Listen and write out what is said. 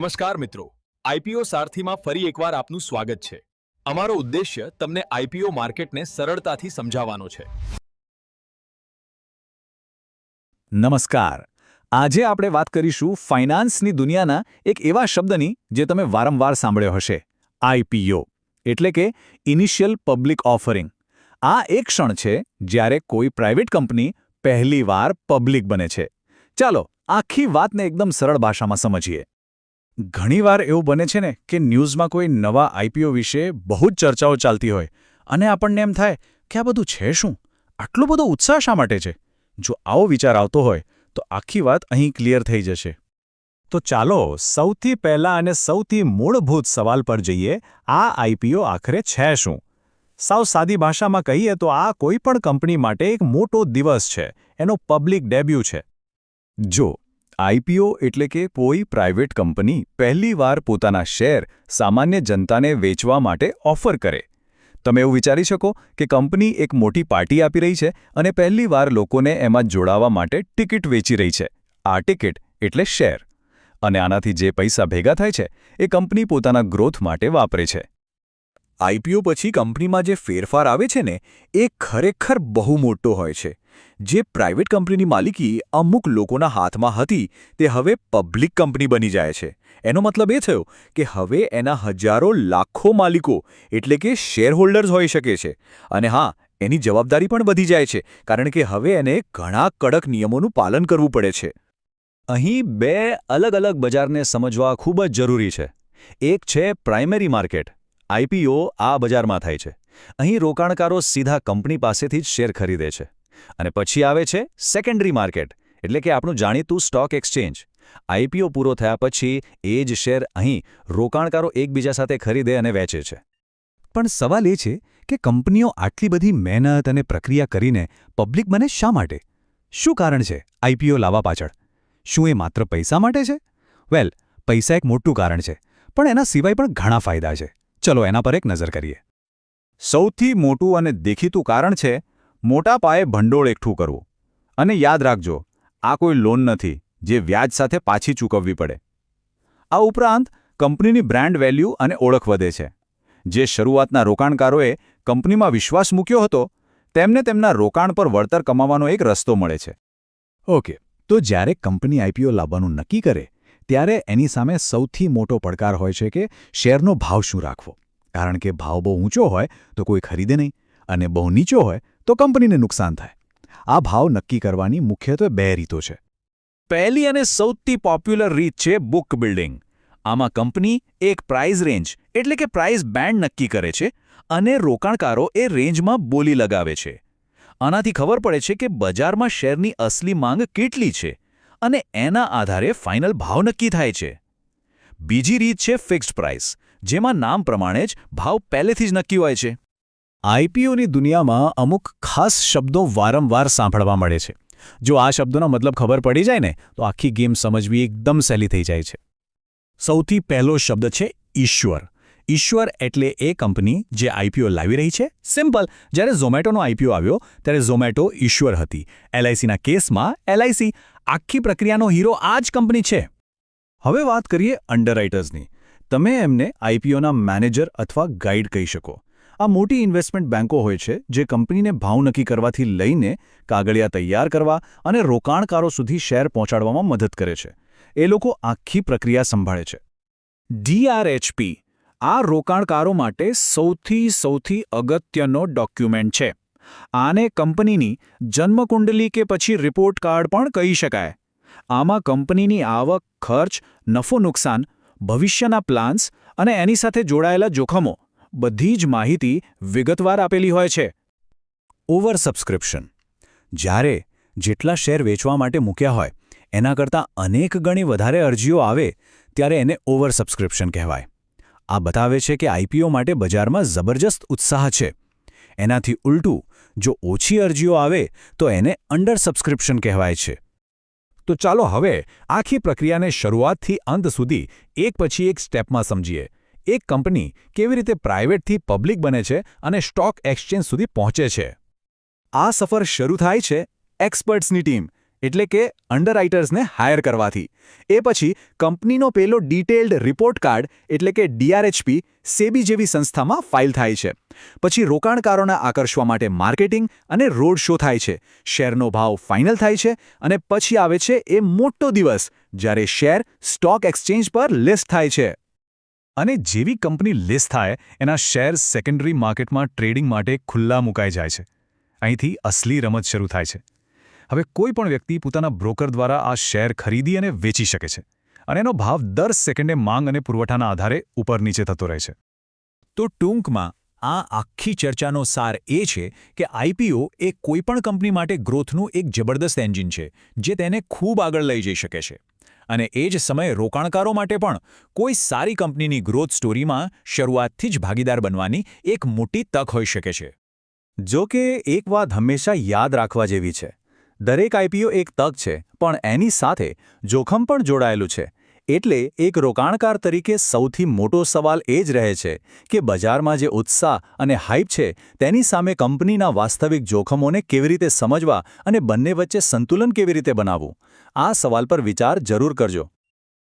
નમસ્કાર મિત્રો. આઈપીઓ સારથીમાં ફરી એકવાર આપનું સ્વાગત છે. અમારો ઉદ્દેશ્ય તમને આઈપીઓ માર્કેટને સરળતાથી સમજાવવાનો છે. નમસ્કાર. આજે આપણે વાત કરીશું ફાઇનાન્સની દુનિયાના એક એવા શબ્દની જે તમે વારંવાર સાંભળ્યો હશે. આઈપીઓ એટલે કે ઇનિશિયલ પબ્લિક ઓફરિંગ. આ એક ક્ષણ છે જ્યારે કોઈ પ્રાઇવેટ કંપની પહેલીવાર પબ્લિક બને છે. ચાલો આખી વાતને એકદમ સરળ ભાષામાં સમજીએ. ઘણીવાર એવું બને છે ને કે ન્યૂઝમાં કોઈ નવા આઈપીઓ વિશે બહુ જ ચર્ચાઓ ચાલતી હોય અને આપણને એમ થાય કે આ બધું છે શું? આટલો બધો ઉત્સાહ શા માટે છે? જો આવો વિચાર આવતો હોય, તો આખી વાત અહીં ક્લિયર થઈ જશે. તો ચાલો સૌથી પહેલા અને સૌથી મૂળભૂત સવાલ પર જઈએ, આ આઈપીઓ આખરે છે શું? સાવ સાદી ભાષામાં કહીએ તો આ કોઈ પણ કંપની માટે એક મોટો દિવસ છે, એનો પબ્લિક ડેબ્યુ છે. જો આઈપીઓ એટલે કે કોઈ પ્રાઇવેટ કંપની પહેલીવાર પોતાના શેર સામાન્ય જનતાને વેચવા માટે ઓફર કરે. તમે એવું વિચારી શકો કે કંપની એક મોટી પાર્ટી આપી રહી છે અને પહેલીવાર લોકોને એમાં જોડાવા માટે ટિકિટ વેચી રહી છે. આ ટિકિટ એટલે શેર. અને આનાથી જે પૈસા ભેગા થાય છે, એ કંપની પોતાના ગ્રોથ માટે વાપરે છે. આઈપીઓ પછી કંપનીમાં જે ફેરફાર આવે છે ને, એ ખરેખર બહુ મોટો હોય છે. જે પ્રાઇવેટ કંપનીની માલિકી અમુક લોકોના હાથમાં હતી, તે હવે પબ્લિક કંપની બની જાય છે. એનો મતલબ એ થયો કે હવે એના હજારો લાખો માલિકો, એટલે કે શેરહોલ્ડર્સ હોઈ શકે છે. અને હા, એની જવાબદારી પણ વધી જાય છે, કારણ કે હવે એને ઘણા કડક નિયમોનું પાલન કરવું પડે છે. અહીં બે અલગ અલગ બજારને સમજવા ખૂબ જ જરૂરી છે. એક છે પ્રાઇમરી માર્કેટ આઈપીઓ આ બજારમાં થાય છે. અહીં રોકાણકારો સીધા કંપની પાસેથી જ શેર ખરીદે છે. અને પછી આવે છે સેકન્ડરી માર્કેટ એટલે કે આપણું જાણીતું સ્ટોક એક્સચેન્જ આઈપીઓ પૂરો થયા પછી એ જ શેર અહીં રોકાણકારો એકબીજા સાથે ખરીદે અને વેચે છે. પણ સવાલ એ છે કે કંપનીઓ આટલી બધી મહેનત અને પ્રક્રિયા કરીને પબ્લિક બને શા માટે? શું કારણ છે આઈપીઓ લાવવા પાછળ? શું એ માત્ર પૈસા માટે છે? વેલ, પૈસા એક મોટું કારણ છે, પણ એના સિવાય પણ ઘણા ફાયદા છે. ચલો એના પર એક નજર કરીએ. સૌથી મોટું અને દેખીતું કારણ છે મોટા પાયે ભંડોળ એકઠું કરવું. અને યાદ રાખજો, આ કોઈ લોન નથી, જે વ્યાજ સાથે પાછી ચૂકવવી પડે. આ ઉપરાંત, કંપનીની બ્રાન્ડ વેલ્યુ અને ઓળખ વધે છે. જે શરૂઆતના રોકાણકારોએ કંપનીમાં વિશ્વાસ મૂક્યો હતો, તેમને તેમના રોકાણ પર વળતર કમાવાનો એક રસ્તો મળે છે. ઓકે, તો જ્યારે કંપની આઈપીઓ લાવવાનું નક્કી કરે, ત્યારે એની સામે સૌથી મોટો પડકાર હોય છે કે શેરનો ભાવ શું રાખવો. કારણ કે ભાવ બહુ ઊંચો હોય તો કોઈ ખરીદે નહીં, અને બહુ નીચો હોય તો કંપનીને નુકસાન થાય. આ ભાવ નક્કી કરવાની મુખ્યત્વે બે રીતો છે. પહેલી અને સૌથી પોપ્યુલર રીત છે બુક બિલ્ડિંગ. આમાં કંપની એક પ્રાઇઝ રેન્જ, એટલે કે પ્રાઇઝ બેન્ડ નક્કી કરે છે અને રોકાણકારો એ રેન્જમાં બોલી લગાવે છે. આનાથી ખબર પડે છે કે બજારમાં શેરની અસલી માંગ કેટલી છે અને એના આધારે ફાઇનલ ભાવ નક્કી થાય છે. બીજી રીત છે ફિક્સ્ડ પ્રાઇસ, જેમાં નામ પ્રમાણે જ ભાવ પહેલેથી જ નક્કી હોય છે. આઈપીઓની દુનિયામાં અમુક ખાસ શબ્દો વારંવાર સાંભળવા મળે છે. જો આ શબ્દોનો મતલબ ખબર પડી જાય ને, તો આખી ગેમ સમજવી એકદમ સહેલી થઈ જાય છે. સૌથી પહેલો શબ્દ છે ઈશ્વર. ઈશ્વર એટલે એ કંપની જે આઈપીઓ લાવી રહી છે. સિમ્પલ, જ્યારે ઝોમેટોનો આઈપીઓ આવ્યો, ત્યારે ઝોમેટો ઈશ્વર હતી. એલઆઈસીના કેસમાં એલઆઈસી આખી પ્રક્રિયાનો હીરો આ જ કંપની છે. હવે વાત કરીએ અંડરરાઇટર્સની. તમે એમને આઈપીઓના મેનેજર અથવા ગાઈડ કહી શકો. આ મોટી ઇન્વેસ્ટમેન્ટ બેન્કો હોય છે, જે કંપનીને ભાવ નક્કી કરવાથી લઈને કાગળિયા તૈયાર કરવા અને રોકાણકારો સુધી શેર પહોંચાડવામાં મદદ કરે છે. એ લોકો આખી પ્રક્રિયા સંભાળે છે. ડીઆરએચપી આ રોકાણકારો માટે સૌથી સૌથી અગત્યનો ડોક્યુમેન્ટ છે. આને કંપનીની જન્મકુંડલી કે પછી રિપોર્ટ કાર્ડ પણ કહી શકાય. આમાં કંપનીની આવક, ખર્ચ, નફો નુકસાન, ભવિષ્યના પ્લાન્સ અને એની સાથે જોડાયેલા જોખમો બધી જ માહિતી વિગતવાર આપેલી હોય છે. Over subscription. જ્યારે જેટલા શેર વેચવા માટે મૂક્યા હોય, એના કરતાં અનેક ગણી વધારે અરજીઓ આવે, ત્યારે એને ઓવર સબસ્ક્રિપ્શન કહેવાય. આ બતાવે છે કે આઈપીઓ માટે બજારમાં જબરજસ્ત ઉત્સાહ છે. એનાથી ઉલટું, જો ઓછી અરજીઓ આવે, તો એને અંડર સબસ્ક્રિપ્શન કહેવાય છે. તો ચાલો હવે આખી પ્રક્રિયાને શરૂઆતથી અંત સુધી એક પછી એક સ્ટેપમાં સમજીએ. એક કંપની કેવી રીતે પ્રાઇવેટથી પબ્લિક બને છે અને સ્ટોક એક્સચેન્જ સુધી પહોંચે છે. આ સફર શરૂ થાય છે એક્સપર્ટ્સની ટીમ, એટલે કે અંડરરાઇટર્સને હાયર કરવાથી. એ પછી કંપનીનો પેલો ડિટેલ્ડ રિપોર્ટ કાર્ડ, એટલે કે ડીઆરએચપી સેબી જેવી સંસ્થામાં ફાઇલ થાય છે. પછી રોકાણકારોને આકર્ષવા માટે માર્કેટિંગ અને રોડ શો થાય છે. શેરનો ભાવ ફાઇનલ થાય છે અને પછી આવે છે એ મોટો દિવસ, જ્યારે શેર સ્ટોક એક્સચેન્જ પર લિસ્ટ થાય છે. અને જેવી કંપની લિસ્ટ થાય, એના શેર સેકન્ડરી માર્કેટમાં ટ્રેડિંગ માટે ખુલ્લા મુકાઈ જાય છે. અહીંથી અસલી રમત શરૂ થાય છે. હવે કોઈ પણ વ્યક્તિ પોતાના બ્રોકર દ્વારા આ શેર ખરીદી અને વેચી શકે છે. અને એનો ભાવ દર સેકન્ડે માંગ અને પુરવઠાના આધારે ઉપર નીચે થતો રહે છે. તો ટૂંકમાં, આ આખી ચર્ચાનો સાર એ છે કે આઈપીઓ એ કોઈપણ કંપની માટે ગ્રોથનું એક જબરદસ્ત એન્જિન છે, જે તેને ખૂબ આગળ લઈ જઈ શકે છે. અને એ જ સમયે રોકાણકારો માટે પણ કોઈ સારી કંપનીની ગ્રોથ સ્ટોરીમાં શરૂઆતથી જ ભાગીદાર બનવાની એક મોટી તક હોઈ શકે છે. જો કે એક વાત હંમેશા યાદ રાખવા જેવી છે. દરેક આઈપીઓ એક તક છે, પણ એની સાથે જોખમ પણ જોડાયેલું છે. એટલે એક રોકાણકાર તરીકે સૌથી મોટો સવાલ એ જ રહે છે કે બજારમાં જે ઉત્સાહ અને હાઇપ છે, તેની સામે કંપનીના વાસ્તવિક જોખમોને કેવી રીતે સમજવા અને બંને વચ્ચે સંતુલન કેવી રીતે બનાવવું? આ સવાલ પર વિચાર જરૂર કરજો.